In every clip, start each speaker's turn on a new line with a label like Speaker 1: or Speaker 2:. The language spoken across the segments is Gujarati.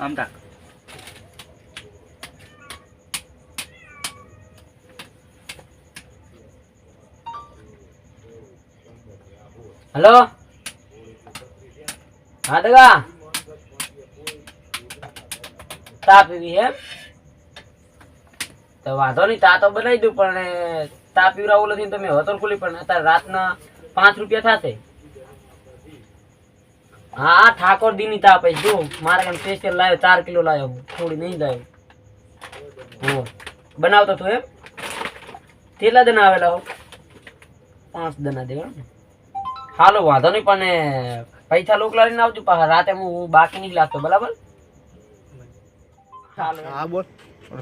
Speaker 1: આમ તાક
Speaker 2: હલો? હા, દગા. ચા પીવી એમ તો વાંધો નહીં, ચા તો બનાવી દઉં, પણ તા પીવડાવું નથી તો મેં હોતલ ખુલી, પણ અત્યારે રાતના પાંચ રૂપિયા થશે. હા ઠાકોર દી ની ચા પૈસા જો. મારે કામ સ્પેશિયલ લાવ્યો ચાર કિલો લાવ્યો હું. થોડી નહીં લાવ્યો હો. બનાવતો તું એમ? કેટલા દના આવેલા હો? પાંચ દના દેવા. હાલો વાંધો નહીં પણ પૈસા લોક લાવીને આવજો પાછા. રાતે હું બાકી નહીં લાગતો બરાબર?
Speaker 3: હા બોલ.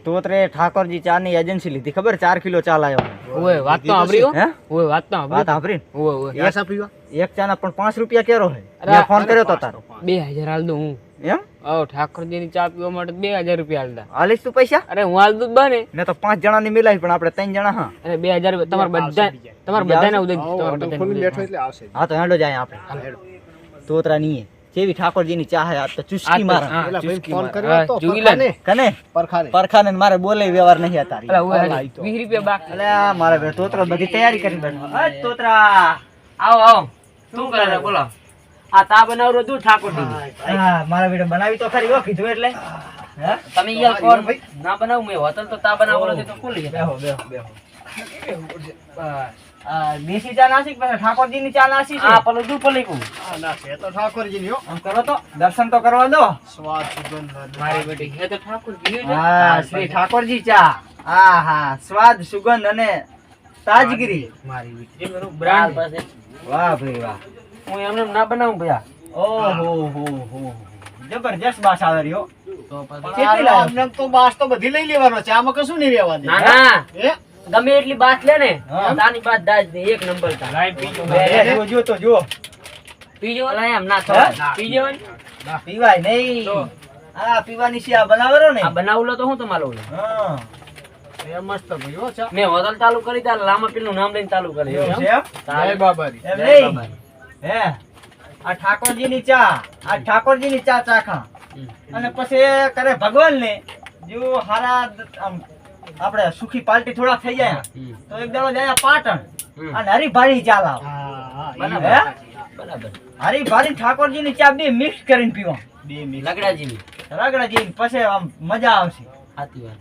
Speaker 1: તોતરે ઠાકોરજી ચા ની એજન્સી લીધી ખબર? ચાર કિલો ચા લાવ્યો
Speaker 2: ઓય વાત તો સાંભળી હો.
Speaker 1: હે?
Speaker 2: ઓય વાત તો
Speaker 1: વાત
Speaker 2: સાંભળી ઓય ઓય.
Speaker 3: યાસા પીવા
Speaker 1: એક ચાના પણ પાંચ રૂપિયા કેરો હે. મેં ફોન કર્યો તો તારો.
Speaker 2: બે હજાર હાલ દઉં હું.
Speaker 1: એમ?
Speaker 2: ઓ ઠાકોરજી ની ચા પીવા માટે બે હજાર રૂપિયા હાલતા
Speaker 1: હાલીશ તું પૈસા?
Speaker 2: અરે હું હાલ દૂધ બને
Speaker 1: મેં તો પાંચ જણા ની મિલાવી પણ આપણે ત્રણ જણા હા.
Speaker 2: અરે બે હજાર તમારે બધા તમારે બધાને ઉદય.
Speaker 3: બેઠો એટલે આવશે.
Speaker 1: હા તો હેડો જાય આપણે. તોતરા નહીં જેવી ઠાકોરજી ની ચાહે આ તો ચુસ્કી મારે.
Speaker 3: ફોન કર્યો તો
Speaker 1: કને?
Speaker 3: પરખાને
Speaker 1: પરખાને મારે બોલે વ્યવહાર નહીં તારી.
Speaker 2: અલા, ઓય
Speaker 3: હાલ,
Speaker 2: હાલ,
Speaker 3: આઈ તો.
Speaker 2: વીસ રૂપિયા બાકી.
Speaker 1: અલે મારે બે તોતરો બધી તૈયારી કરી બેઠો. અ તોતરા.
Speaker 2: આવો આવો. શું કરે બોલો. આ ચા બનાવરો તું ઠાકોર
Speaker 1: હા મારા બેટા બનાવી તો ખરી ઓ કીધું એટલે.
Speaker 2: તમે યાર કોણ? ના બનાવું મેં હોટલ તો તા બનાવરો તો કુલ
Speaker 1: બેહો બેહો બેહો. દેશી ચા નાસી પછી ઠાકોરજી ની ચા નાસી છે?
Speaker 2: પેલું દૂધ પલી
Speaker 3: ના છે તો ઠાકોરજી ની
Speaker 1: આમ કરો તો દર્શન તો કરવા દો.
Speaker 3: સ્વાદ સુગંધ
Speaker 2: મારી બેટી હે તો ઠાકોરજી
Speaker 1: હા શ્રી ઠાકોરજી ચા. હા હા સ્વાદ સુગંધ અને તાજગીરી.
Speaker 2: મારી બેટી જે બ્રાન્ડ પાસે
Speaker 1: વાહ ભાઈ વાહ.
Speaker 2: હું એમને ના બનાવું ભયા
Speaker 1: ઓહો હો હો જબરજસ્ત બાસ આવે રહ્યો.
Speaker 2: તો
Speaker 1: કેટલી
Speaker 3: લાવ તો બાસ તો બધી લઈ લેવાનો છે. આમાં કશું નહીં રહેવા દે
Speaker 2: ના. ના ગમે એટલી બાસ લે ને તાની બાસ દાજ દે. એક નંબર તા. લાઈ પીજો
Speaker 1: જો. જો તો જો
Speaker 2: પીજો લાઈ એમ ના થાય પીજો ને.
Speaker 1: પીવાય નહીં. આ પીવાની છે આ બનાવરો ને?
Speaker 2: આ બનાવલો તો હું તમારો
Speaker 1: હા.
Speaker 2: મેં હોટલ ચાલુ કરી ત્યારે લાંબા પીલું નામ લઈને ચાલુ કરી?
Speaker 3: જય બાબારી
Speaker 1: હે? આ ઠાકોરજી ની ચા આ ઠાકોરજી ની ચા ચાખા. અને પછી એ કરે ભગવાન ને જો હારા આપણે સુખી પાલટી થોડા થઈ જાય. તો એક દાડો જાય પાટણ અને હરીભારી ચા લાવ
Speaker 2: બરાબર. બરાબર.
Speaker 1: ઠાકોરજી ની ચા બે મિક્સ કરીને પીવા
Speaker 3: બે લગડાજી
Speaker 2: લગડાજીની.
Speaker 1: રગડાજી પછી આમ મજા આવશે.
Speaker 2: સાચી વાત.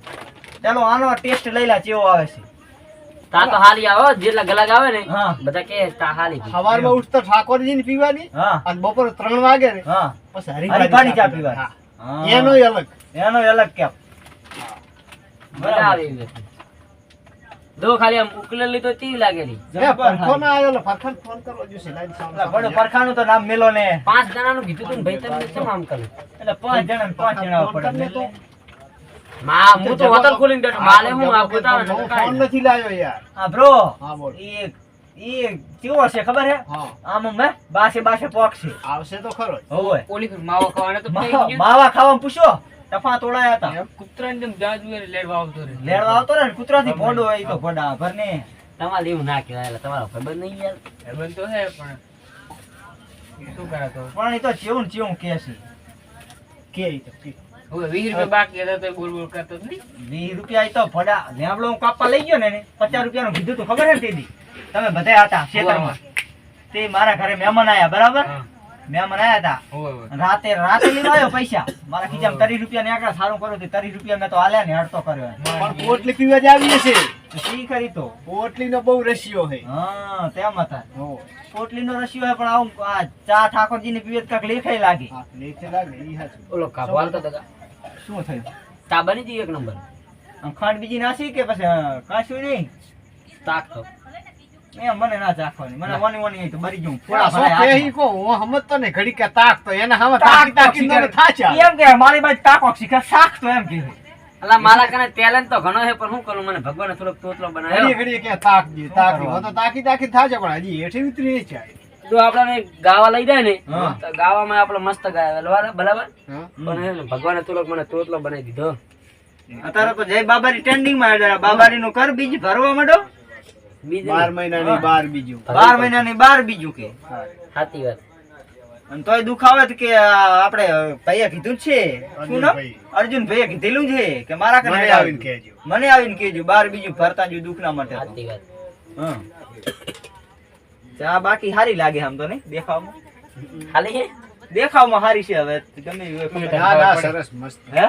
Speaker 1: ચાલો આનો ટેસ્ટ લઈ લા કેવો આવે છે.
Speaker 2: તા તો હાલી આવો જેટલા ગલાગ આવે ને બધા કે તા હાલી
Speaker 3: સવારમાં ઉઠતા ઠાકોરજી ને પીવાની અને બપોર ત્રણ વાગે ને
Speaker 1: હા.
Speaker 3: પછી
Speaker 1: હરીભારી ચા
Speaker 3: પીવાની. એનો અલગ.
Speaker 1: એનો અલગ કેમ?
Speaker 2: મજા આવે એવી ખાલી આમ ઉકલેલી તો ચીવી લાગેલી.
Speaker 3: પરખો ના આવ્યો લે પરખાને ફોન કરવો જોઈશે લાઈન સામે બડો
Speaker 1: પરખાનું તો નામ મેલો ને.
Speaker 2: પાંચ જણાનું કીધું તું ભાઈ તમે કેમ આમ કર્યું?
Speaker 1: એટલે પાંચ જણા પાંચ જણા પડે.
Speaker 2: માં હું તો હોટલ ખોલીને બેઠો માલે હું આ બતાવે ને
Speaker 3: હું
Speaker 2: કાંઈ
Speaker 3: ફોન નથી લાવ્યો યાર?
Speaker 1: હા બ્રો
Speaker 3: હા બોલ.
Speaker 1: ઈ ઈ કેવો છે ખબર હે? આમ મે બાસે બાસે પોક
Speaker 3: આવશે તો ખરો જ.
Speaker 2: ઓલી ફેર માવો તો થઈ
Speaker 1: મા-
Speaker 2: ગયો.
Speaker 1: માવા ખાવામાં પૂછો. તફા તોડાયા હતા.
Speaker 2: કૂતરાને જેમ જાજુ એને લેડવા આવતો રે
Speaker 1: લેડવા આવતો ને કૂતરાથી ભોંડો હોય ઈ તો ભોંડા ભર ને.
Speaker 2: તમારે એવું ના કહેવાય એટલે તમારો ખબર નહીં યાર. ખબર તો હે પણ શું કરે તો?
Speaker 1: પણ એ તો ચેવું ને ચેવું કે છે.
Speaker 3: કે ઈ તો કે.
Speaker 2: હવે વીસ રૂપિયા બાકી હતા તો બોલ બોલ કરતો
Speaker 1: વીસ રૂપિયા તો ભોંડા. લેમડો હું કાપવા લઈ ગયો ને પચાસ રૂપિયાનું કીધું તું ખબર ને તેદી? તમે બધા હતા ખેતરમાં. તે મારા ઘરે મહેમાન આયા બરાબર? મહેમાન આયા હતા.
Speaker 2: હોવે, હોવે.
Speaker 1: રાતે રાતે લઈને આવ્યો પૈસા. મારા ખીચામાં ત્રીસ રૂપિયા ને આંકડા સારું કર્યું તે ત્રીસ રૂપિયા મેં તો આલ્યા ને હડતો કર્યો
Speaker 3: પણ પોટલી પીવા જ આવીએ છે
Speaker 1: શી કરી તો?
Speaker 3: પોટલીનો બહુ રશિયો છે.
Speaker 1: હા તેમ હતા.
Speaker 3: હો.
Speaker 1: પોટલીનો રશિયો હે પણ આવું ચા ઠાકોરજી ની પીવે તો કાંઈક લેખાઈ લાગે.
Speaker 3: લેખે લાગે,
Speaker 2: ઓલો કાબુ તો કા.
Speaker 1: શું થયું?
Speaker 2: તા બની હતી એક નંબર.
Speaker 1: ખાંડ બીજી નાસી કે પછી કાશું નહીં?
Speaker 2: તાક તો
Speaker 1: એમ મને ના ચાખવાની. મને વની વની તો બરી જવું
Speaker 3: થોડા
Speaker 1: થોડા
Speaker 3: સો
Speaker 1: ભરાય
Speaker 3: હું સમજતો ને ઘડી કે તાક તો એને
Speaker 1: તાક
Speaker 3: તાક થાચા.
Speaker 1: એમ કે મારી બાજુ તાકો શીખે શાક તો એમ કીધું
Speaker 2: અલા મારા કને ટેલેન્ટ તો ઘણો છે પણ શું કરું? મને ભગવાને થોડોક તોતલો બનાવ્યો.
Speaker 3: ઘડી કે તાક દે, તાક? તો તાકી તાકી થાચે પણ હજી હેઠી ઉતરી છે
Speaker 2: જો આપણાને ગાવા લઈ જાય ને તો ગાવામાં આપણે મસ્ત ગાય બરાબર? પણ ભગવાને તુલક મને તોતલો બનાવી દીધો
Speaker 1: અત્યારે તો જય બાબારી ટ્રેન્ડિંગમાં. બાબારી નું કર બીજ ભરવા માંડો
Speaker 2: બીજું
Speaker 3: બાર. મહિનાની બાર બીજું
Speaker 1: બાર મહિનાની બાર બીજું કે
Speaker 2: સાચી વાત
Speaker 1: અને તોય દુઃખ આવે તો કે આપણે ભાઈએ કીધું જ છે શું નામ અર્જુન ભાઈએ કીધેલું છે કે મારા કને
Speaker 3: મને આવીને. કહેજો.
Speaker 1: મને આવીને કહેજો બાર બીજું ભરતા જો દુખના માટે.
Speaker 2: સાચી વાત
Speaker 1: હં. ચા બાકી સારી લાગે આમ તો નહીં? દેખાવમાં?
Speaker 2: ખાલી હે?
Speaker 1: દેખાવમાં સારી છે હવે. ગમે
Speaker 3: ના, ના, સરસ, મસ્ત.
Speaker 1: હે?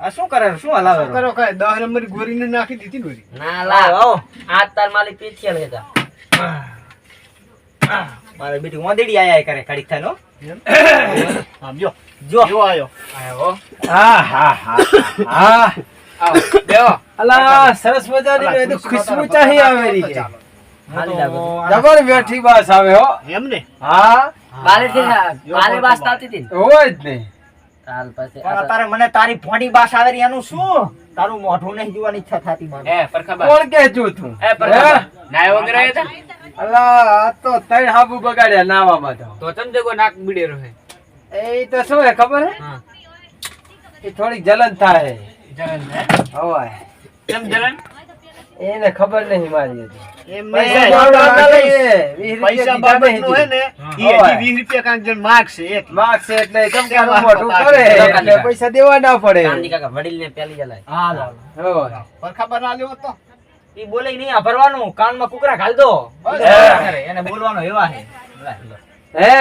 Speaker 1: આ શું કરે? શું હલાવે
Speaker 3: કરો કાંઈ? દસ નંબરની ગોરીને નાખી દીધી ને
Speaker 2: ના
Speaker 1: આવો,
Speaker 2: લા તાર માલિક પીછે લેતા
Speaker 1: મારે બેટી ઓંદેડી આયા કરે કડીક થાય
Speaker 3: આમ જો.
Speaker 1: જો.
Speaker 3: જો આયો.
Speaker 4: હા. હા હા હા. અલા સરસ મજાની ખુશ્બુ ચાહી આવેલી છે. જબર બેઠી બાસ આવે હો.
Speaker 3: એમ ને
Speaker 4: હા.
Speaker 2: બાલે બાલે
Speaker 3: બોલ.
Speaker 2: આવતી હતી
Speaker 4: હોય જ નહીં.
Speaker 2: તાલ પાસે
Speaker 1: પણ તારે મને તારી ભોંડી બાસ આવે એનું શું? તારું મોઢું નહીં જોવાની ઈચ્છા થતી મને
Speaker 4: કોણ કે છું તું? અલા તો તઈ હાબુ બગાડ્યા નાવામાં તો એ તો શું હે ખબર હે? એ થોડીક જલન થાય. હોય. એને ખબર નહીં મારી હજી. પૈસા
Speaker 3: હે ને.
Speaker 4: હજી
Speaker 3: રૂપિયા જણ માગશે.
Speaker 4: માગશે એટલે કરે? એટલે પૈસા દેવા ના પડે.
Speaker 2: ગાંધી કાકા વડીલ ને પેલી જલાય
Speaker 3: ખબર ના લેવો તો.
Speaker 1: ઈ બોલે નહીં આ ભરવાનું. કાનમાં કુકરા ઘાલ દો. એને બોલવાનો એવા હે?
Speaker 4: હે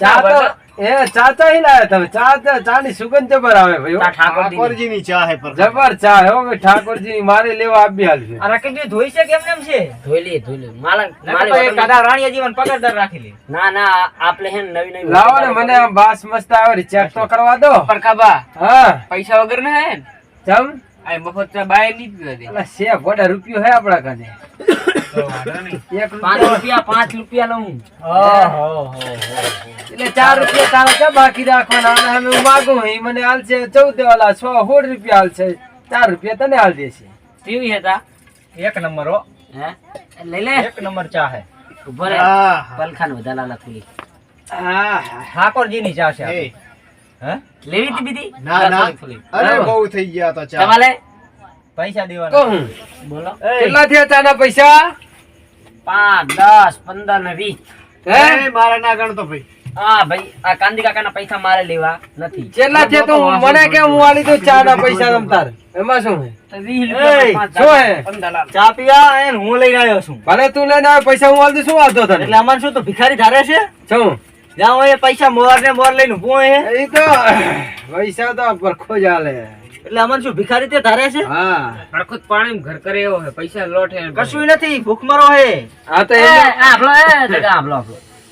Speaker 4: ચા તો એ ચા ચા હી લાયા તમે. ચા તો ચાની સુગંધ જબર આવે ભાઈ
Speaker 2: ઠાકોરજી ની.
Speaker 3: ચા હે પર.
Speaker 4: જબર ચા હે ભાઈ. ઠાકોરજી મારે લેવા આપી હાલશે
Speaker 1: આ રકેટજી ધોઈ છે કેમ એમ છે?
Speaker 2: ધોઈ લે ધોઈ લે. માલા
Speaker 1: નકર
Speaker 2: મારી
Speaker 1: તો એ
Speaker 2: હોટલમાં-
Speaker 1: કાદા રાણીયા જીવન પગારદાર રાખી લે.
Speaker 2: ના ના આપણે હે નવી નવી
Speaker 4: લાવો ને મને આમ બાસ મસ્ત આવે ચેક તો કરવા દો. હા.
Speaker 5: પૈસા વગર ના હે ને?
Speaker 4: ચમ?
Speaker 5: આ મફત બાયની પીવા દે.
Speaker 4: અલા શેફ વડા રૂપિયો હે આપડા કને
Speaker 2: પાંચ
Speaker 4: રૂપિયા
Speaker 2: પાંચ રૂપિયા લઉં.
Speaker 4: એટલે ચાર રૂપિયા તારા ક્યાં બાકી રાખવાના. અને હું માગું ઈ મને હાલશે ચૌદ વાલા છ સોળ રૂપિયા હાલશે. ચાર રૂપિયા તને હાલ દેશે.
Speaker 2: કેવી હતા
Speaker 1: એક નંબર હો.
Speaker 2: હે? લઈ લે.
Speaker 1: એક નંબર ચા હે.
Speaker 2: ઊભો રે. પલખાન વધારે લાલા થોડી
Speaker 4: હા
Speaker 1: ઠાકોરજી ની ચા છે હે?
Speaker 2: લેવી હતી બીજી?
Speaker 3: ના ના.
Speaker 2: થોડી, થોડી.
Speaker 3: અરે બહુ થઈ ગયા તો ચા.
Speaker 2: તમારે?
Speaker 1: પૈસા દેવાના.
Speaker 2: બોલો.
Speaker 4: કેટલા થયા પૈસા?
Speaker 2: પાંચ દસ પંદર ને વીસ.
Speaker 4: હે?
Speaker 3: એ, ના ગણતો ભાઈ.
Speaker 2: હા ભાઈ આ કાંદી કાકાના પૈસા મારે લેવા નથી.
Speaker 4: કેટલા થયા તો મને કેમ હું આલી દઉં ચા ના પૈસા તમતાર એમાં શું હે
Speaker 2: તો વીસ
Speaker 1: એય,
Speaker 2: રૂપિયા પાંચ
Speaker 4: શું હે
Speaker 1: ચા પીવા એને હું લઈને આવ્યો છું.
Speaker 4: ભલે તું લઈને આવે પૈસા હું આલી દઉં શું વાંધો તને?
Speaker 1: એટલે અમારે શું તો ભિખારી ધારે છે?
Speaker 4: શું?
Speaker 1: જ્યાં એ પૈસા મોર ને મોર લઈને ઊભો હે
Speaker 4: એ તો પૈસા તો પરખો જ હાલે.
Speaker 1: એટલે અમારે શું ભિખારી તે ધારે છે?
Speaker 4: હા.
Speaker 5: હરખું પાણી ઘર કરે એવો હે પૈસા લોટ હે
Speaker 1: કશું નથી ભૂખમરો હે.
Speaker 4: આ તો
Speaker 2: એ, આપલો એ, જગા આભલો.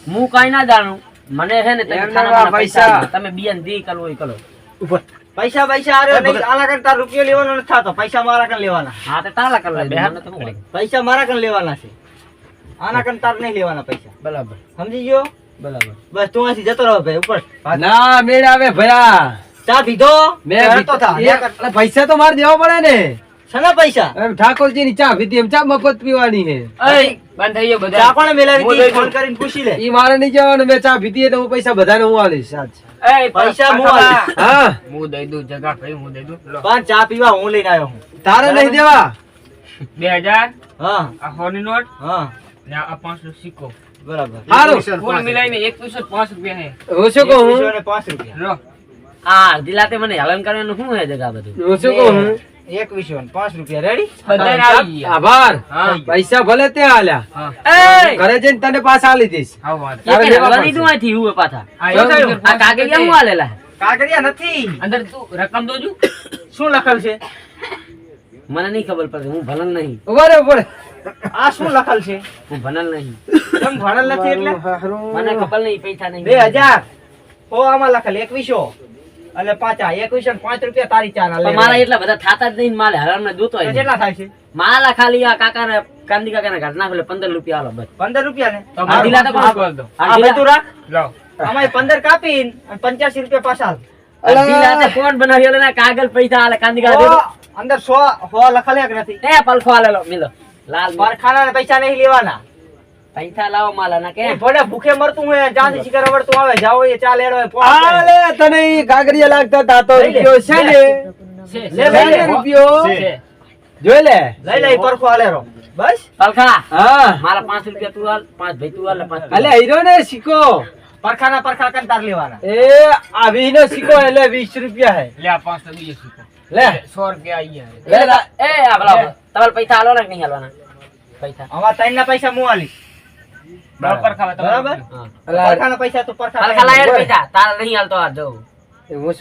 Speaker 2: હું કાઈ ના જાણું. મને છે ને તમે
Speaker 4: ખાના
Speaker 2: પૈસા. તમે બિયન દી કલો એ કરો.
Speaker 1: પૈસા પૈસા આરે નહીં આના કરતા રૂપિયો લેવાનો નથી થાતો. પૈસા મારા કન લેવાના.
Speaker 2: હા તો તાલા કર લે.
Speaker 1: પૈસા મારા કન લેવાના છે. આના કન તાર નહીં લેવાના પૈસા.
Speaker 2: બરાબર.
Speaker 1: સમજી ગયો?
Speaker 2: બરાબર.
Speaker 1: બસ તું અહીંથી જતો રહો ભાઈ ઉપર.
Speaker 4: ના મેળ આવે ભયા.
Speaker 1: ચા પીધો
Speaker 4: મેં
Speaker 1: હેડતો થા.
Speaker 4: પૈસા તો મારે દેવા પડે ને.
Speaker 1: સના પૈસા?
Speaker 4: એમ ઠાકોરજી ની ચા પીધી એમ ચા મફત પીવાની
Speaker 2: હે
Speaker 5: બંધ થઈ ગયો
Speaker 1: ચા
Speaker 5: બધા
Speaker 1: કોણે મેલાવી
Speaker 5: હું
Speaker 1: હતી? ફોન કરીને પૂછી લે.
Speaker 4: ઈ મારે નહીં જવાનું મેં ચા પીધી એટલે હું પૈસા બધાને હું આલીશ. સાચ.
Speaker 5: એ
Speaker 1: પૈસા હું આલીશ.
Speaker 4: હા.
Speaker 5: હું દઈ દઉં જગા ભાઈ હું દઈ દઉં.
Speaker 1: પણ ચા પીવા હું લઈને આવ્યો હું.
Speaker 4: તારે નહીં દેવા?
Speaker 5: બે હજાર?
Speaker 1: હા.
Speaker 5: આ હોની નોટ
Speaker 1: હા.
Speaker 5: ને આ પાંચસો સિક્કો.
Speaker 1: બરાબર.
Speaker 4: હારું.
Speaker 5: કુલ મિલાઈને એકવીસો ને પાંચ રૂપિયા હે
Speaker 4: હું શું કહું?
Speaker 1: એકવીસો ને પાંચ રૂપિયા.
Speaker 5: લો.
Speaker 2: આ દિલાતે મને હલન કરવાનું શું હે જગા બધું?
Speaker 4: હું શું કહું
Speaker 1: એકવીસો પાંચ રૂપિયા. રેડી
Speaker 4: આભાર. પૈસા ભલે તે આલ્યા. ઘરે જઈને તને પાછા આલી દઈશ.
Speaker 2: પાછા.
Speaker 5: આ
Speaker 2: કાગળિયા હું આલેલા?
Speaker 1: કાગળિયા નથી.
Speaker 5: અંદર તું રકમ દોજુ.
Speaker 1: શું લખેલ છે?
Speaker 2: મને નહીં ખબર પડતી હું ભણલ નહીં.
Speaker 4: ઊભા રે ઊભા
Speaker 1: આ શું લખેલ છે?
Speaker 2: હું ભણલ નહીં.
Speaker 1: તમ ભણેલ નથી એટલે?
Speaker 2: મને ખબર નહીં પૈસા નહીં.
Speaker 1: બે હજાર. ઓ આમાં લખેલ એકવીસો. અને પાછા એકવીસો પાંચ રૂપિયા તારી ચા ના
Speaker 2: મારા એટલા બધા થાતા જ નહીં માલે હરામ ને દૂતો હોય
Speaker 1: કેટલા થાય છે?
Speaker 2: માલા ખાલી આ કાકા ને કાંદી કાકા ને ઘર નાખો પંદર રૂપિયા આલો બસ.
Speaker 1: પંદર રૂપિયા ને?
Speaker 5: તો
Speaker 2: આ તો
Speaker 5: બોલ દો
Speaker 2: આ
Speaker 1: આ તું રાખ
Speaker 5: લાવ.
Speaker 1: અમારે પંદર કાપી અને પંચ્યાસી રૂપિયા પાછા આલ.
Speaker 2: કોણ બનાવ્યો ને? કાગળ પૈસા આલે કાંદી કાકા
Speaker 1: અંદર સો હો લખેલા નથી?
Speaker 2: એ પલખો આલેલો મિલો. લાલ
Speaker 1: પરખાના પૈસા નહીં લેવાના.
Speaker 2: પૈસા લાવો માલા કે?
Speaker 1: ભલે ભૂખે મરતું હોય ચાંદી શિકાર વળતું આવે જાઓ એ
Speaker 4: ચાલ
Speaker 1: એડો
Speaker 4: આલે તને ગાગરિયા લાગતા તા તો રૂપિયો છે ને?
Speaker 1: લે.
Speaker 4: રૂપિયો? જોઈ લે.
Speaker 1: લઈ લઈ પરખો આલે રો બસ?
Speaker 2: પરખા.
Speaker 4: હા.
Speaker 2: મારા 5 રૂપિયા તું આલ 5 ભાઈ તું આલ 5
Speaker 4: અલે હીરો ને શીખો.
Speaker 1: પરખાના પરખા કંતાર લેવાના.
Speaker 4: એ આ વી નો શીખો એટલે 20 રૂપિયા હે.
Speaker 5: લે 5 તો બીજો શીખો.
Speaker 4: લે.
Speaker 5: 100 રૂપિયા આયા
Speaker 4: લે
Speaker 2: એ આ ભલા તમારે પૈસા આલો ને નહીં આલવાના પૈસા.
Speaker 1: અમાર તૈન ના પૈસા હું આલીશ બરાબર.
Speaker 4: બરાબર
Speaker 2: પૈસા આ જવું
Speaker 4: હું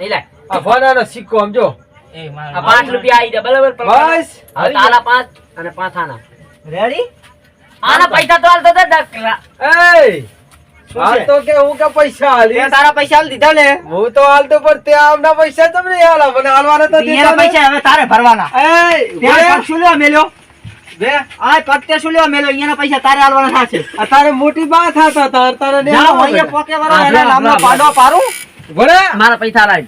Speaker 1: એ લે.
Speaker 4: આ ફોનાનો સિક્કો
Speaker 5: સમજો એ
Speaker 2: મારા પાંચ રૂપિયા આવી દે અને પાંચ આના આના પૈસા તો હાલ તો ડકલા
Speaker 4: હાલ તો કે હું કે પૈસા હાલી
Speaker 1: તારા પૈસા આલી દીધા ને?
Speaker 4: હું તો હાલતો પણ તે આમના પૈસા તમને હાલા મને હાલવાના તો દીધા
Speaker 1: પૈસા હવે તારે ભરવાના.
Speaker 4: એ
Speaker 1: ત્યાં
Speaker 4: ઊભો
Speaker 1: પગ શું લેવા મેલ્યો?
Speaker 4: રે.
Speaker 1: આ પત્તે શું લેવા મેલ્યો? અહીંયાના પૈસા તારે આલવાના થશે.
Speaker 4: તારે મોટી વાત હતા તાર તારે ને
Speaker 1: અહીંયા પોકે વાળો એના નામનો પાડો. પારું
Speaker 4: ઊભો
Speaker 2: મારા પૈસા લાય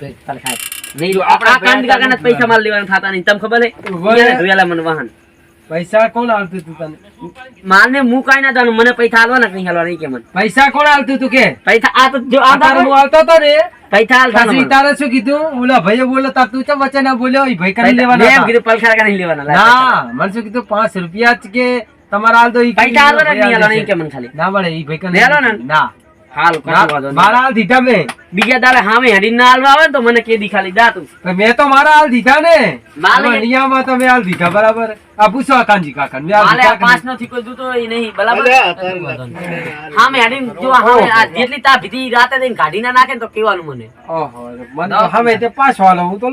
Speaker 2: નહીં આ આ કાંડ કાકાના પૈસા માલ લેવાના ખાતા નહીં તમ ખબર હે ધોયેલા મને વાહન.
Speaker 4: પૈસા કોણ આલતું તું તને?
Speaker 2: મારને હું કઈ ના જાણું મને પૈસા હાલવાના કે નહીં હાલવાના ઈ કે મને.
Speaker 4: પૈસા કોણ આલતું તું કે?
Speaker 2: પૈસા આ તો જો આ
Speaker 4: તારે હું
Speaker 2: તો
Speaker 4: હાલતો તો રે.
Speaker 2: પૈસા આલતા
Speaker 4: પછી તારે શું કીધું? ઓલા ભાઈએ બોલો તાર તું ચમ વચ્ચે ના બોલ્યો? એ ભાઈ કરી લેવાના એમ
Speaker 2: કીધું પલખા કરી નહીં લેવાના
Speaker 4: ના મને શું કીધું? પાંચ રૂપિયા જ કે તમારા હાલ તો
Speaker 2: પૈસા હાલવાના નહીં હાલવા
Speaker 4: નહીં
Speaker 2: કે મને ખાલી.
Speaker 4: ના મળે એ ભાઈ
Speaker 2: લેલો ને? હાલ વાંધો.
Speaker 4: મારા હાલ દીધા મેં.
Speaker 2: બીજા દાડે હામે હેડીને ના હાલવા આવે તો મને કેદી ખાલી દા તું.
Speaker 4: મેં તો મારા હાલ દીધા ને.
Speaker 2: માલે-
Speaker 4: તમે હાલ દીધા બરાબર? આ પૂછો કાનજી કાકા મેં હાલ
Speaker 2: માલે આ
Speaker 4: દીધા કે
Speaker 2: પાંચ નો થીકો જોતો હોય નહીં બરાબર? હામે હેડીને જો હામે આ જેટલી તા ભીતી રાતે કાઢી ના નાખે તો કેવાનું મને?
Speaker 4: ઓહો મને તો હવે તે પાછો હાલો હું તો